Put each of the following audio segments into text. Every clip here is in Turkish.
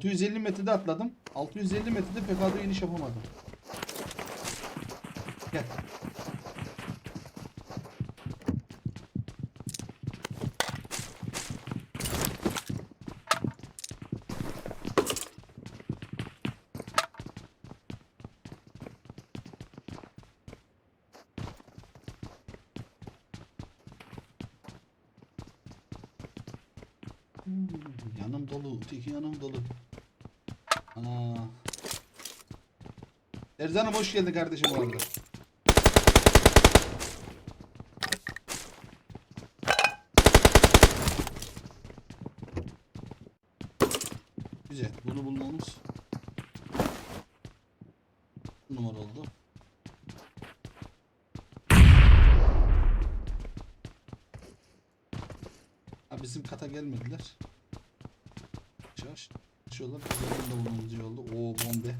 650 metrede atladım. 650 metrede PK'da iniş yapamadım. Gel. Yanım dolu, öteki yanım dolu. Ana. Erzan'ım hoş geldin kardeşim bu arada. Güzel. Bunu bulmamız numara oldu. Ha bizim kata gelmediler. Şaş. Bizim de bulmamız iyi oldu. Oo bombe.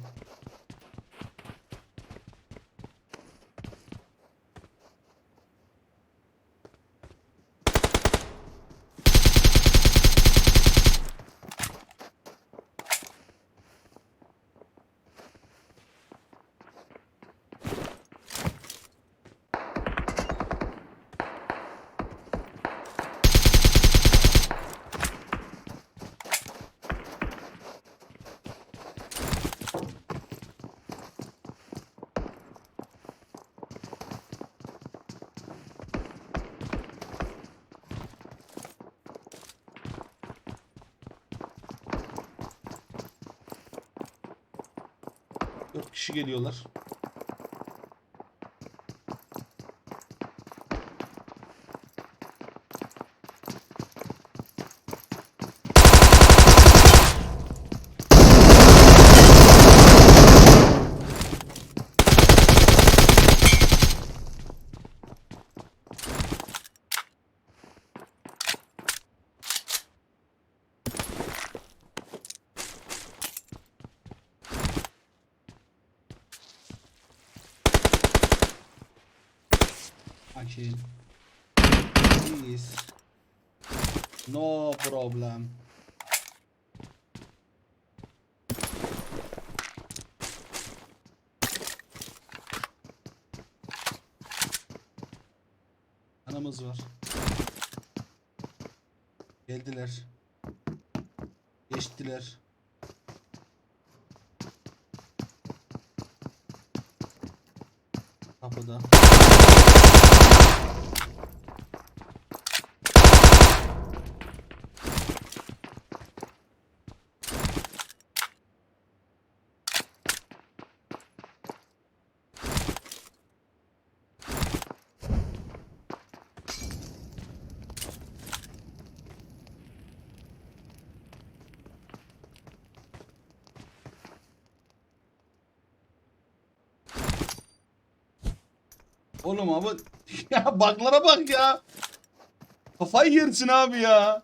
Dört kişi geliyorlar. Açın. Please. No problem. Anamız var. Geldiler. Geçtiler. Kapıda. Oğlum abi ya baklara bak ya. Kafayı yersin abi ya.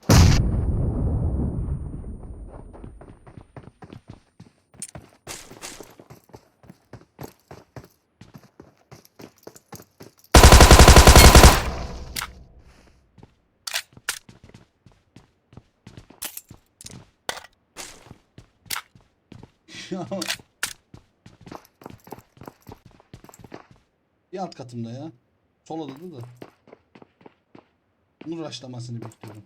Bir alt katımda ya. Sol odada da. Bunun raşlamasını bekliyorum.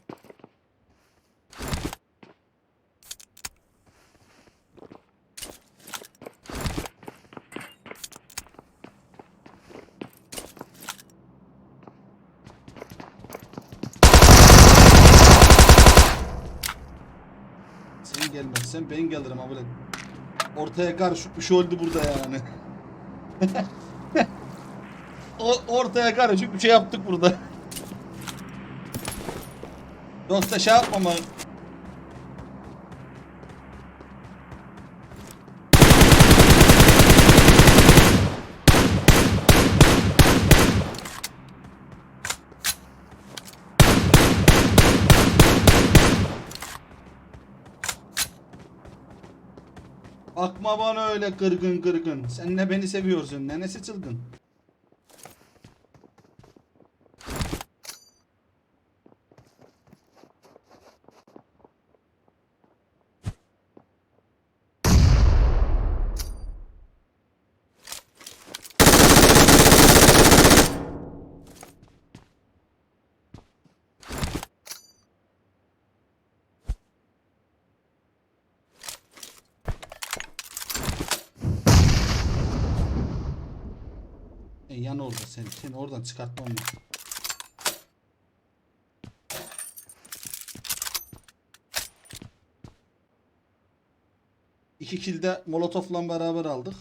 Sen gelmezsen ben gelirim abi. Ortaya karışık bir şey oldu burada yani. Ortaya karışık bir şey yaptık burada. Yoksa şey yapmama. Bakma bana öyle kırgın kırgın. Sen ne beni seviyorsun ne nesi çılgın. Yan orada sen. Seni oradan çıkartmam lazım. İki kilde molotofla beraber aldık.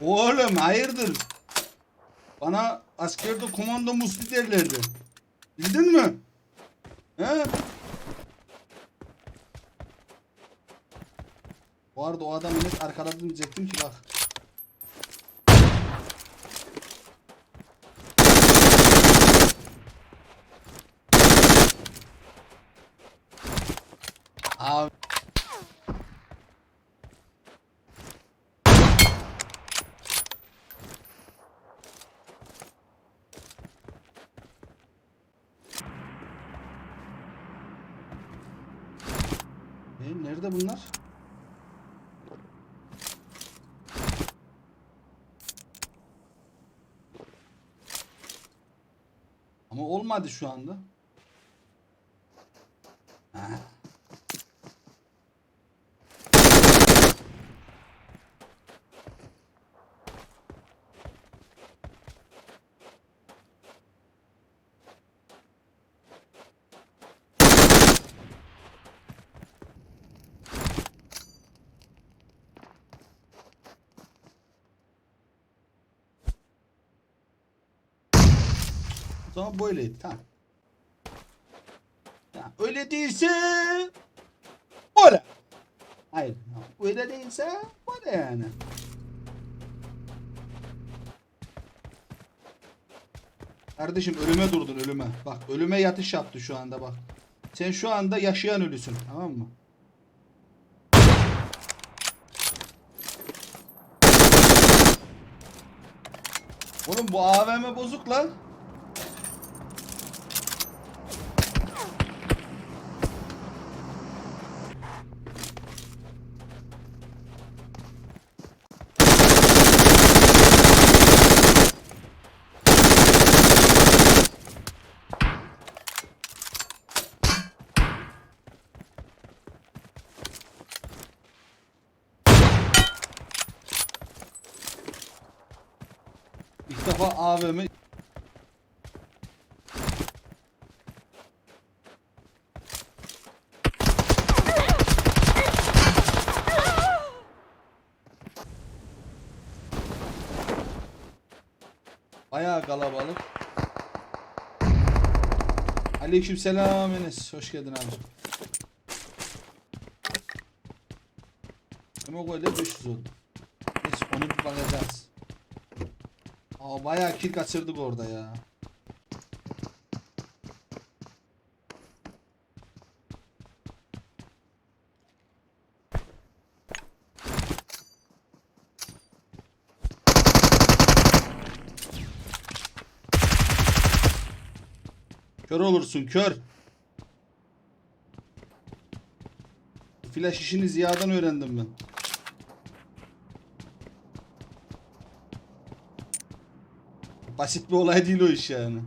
Oğlum hayırdır? Bana askerde komando musli derlerdi. Bildin mi? He? Bu arada o adamı net arkaladım diyecektim ki bak. Abi. E, nerede bunlar? Ama olmadı şu anda. Ha. O zaman böyleydi tamam. Ya, öyle değilse böyle. Hayır. Öyle değilse böyle yani. Kardeşim ölüme durdun ölüme. Bak ölüme yatış yaptı şu anda bak. Sen şu anda yaşayan ölüsün tamam mı? Oğlum bu AVM bozuk lan. Defa AVM Bayağı kalabalık. Aleykümselam Enes. Hoş geldin abi. Ama böyle 500 oldu. Neyse onu bir bakacağız. Aa bayağı kill kaçırdık orada ya. Kör olursun kör. Flash işini Ziya'dan öğrendim ben. Basit bir olay değil o iş yani.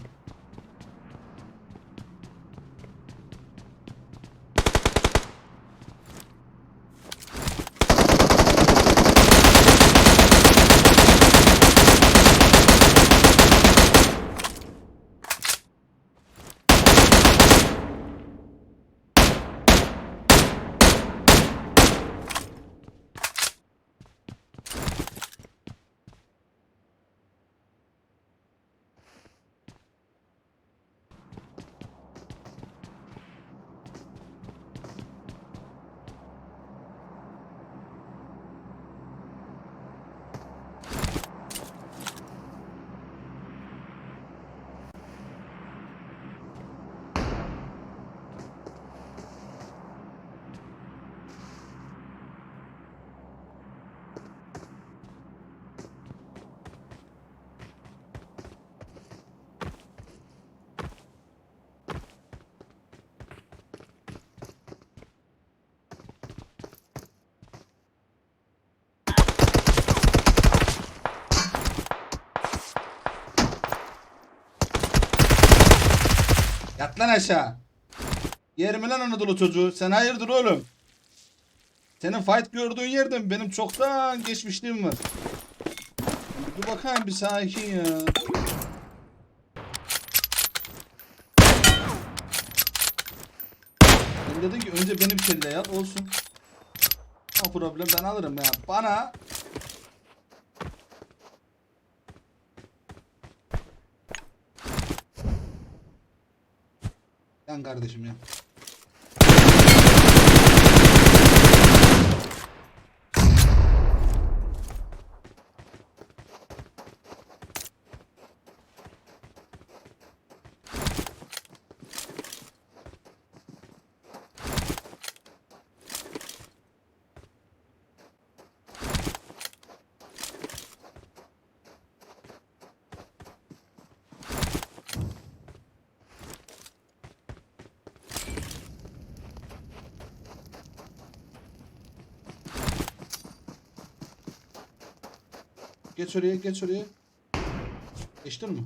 Lan aşağı. Yer mi lan Anadolu çocuğu? Sen hayırdır oğlum? Senin fight gördüğün yerden benim çoktan geçmişliğim var. Dur bakayım bir sakin ya. Ben dedim ki önce benim kelle yat olsun. O problem ben alırım ya. Bana Yan kardeşim ya. Geç oraya, geç oraya. Geçtin mi?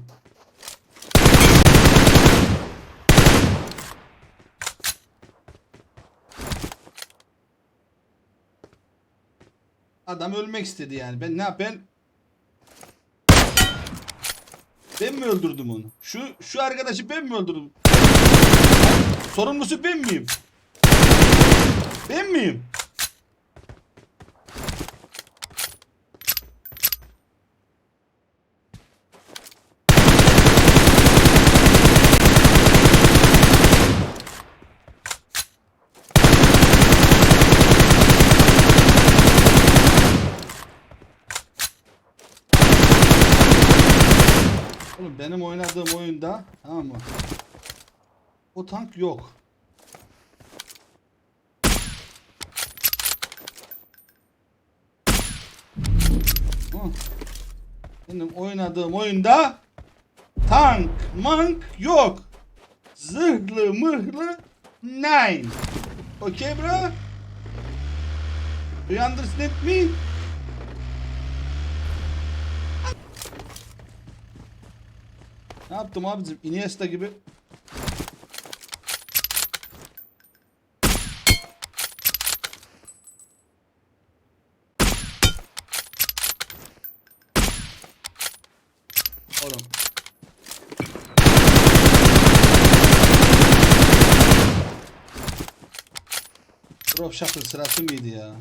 Adam ölmek istedi yani. Ben ne yap ben Ben mi öldürdüm onu? Şu şu arkadaşı ben mi öldürdüm? Sorumlusu ben miyim? Ben miyim? Benim oynadığım oyunda tamam mı? O tank yok. Benim oynadığım oyunda tank mank yok. Zırhlı mırhlı nine. Okay bro? Do you understand me? Ne yaptım abicim? Iniesta gibi. Oğlum. Drop shuttle sırası mıydı ya?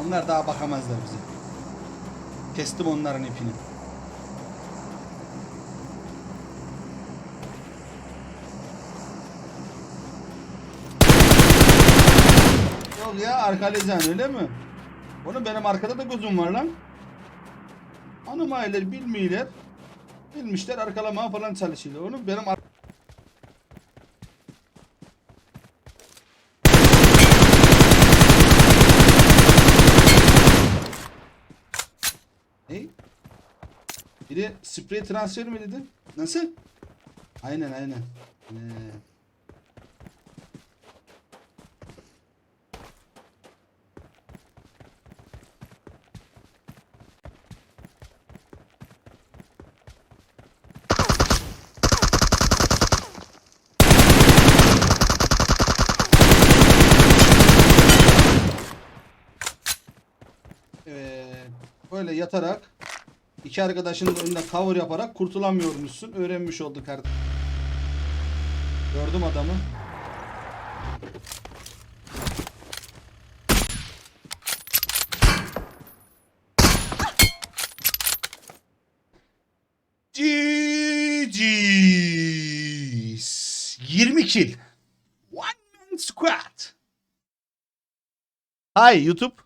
Onlar daha bakamazlar bize. Kestim onların ipini. Yok ya arkalayacaksın öyle mi? Onu benim arkada da gözüm var lan. Hanım aileler bilmiyorlar. Bilmişler arkalamaya falan çalışıyorlar. Onu benim ar- Ne? Biri sprey transfer mi dedin? Nasıl? Aynen aynen. Ee, Evet. Böyle yatarak İki arkadaşının önünde cover yaparak kurtulamıyormuşsun. Öğrenmiş olduk artık. Gördüm adamı. GG's 20 kill. One man squad. Hi YouTube.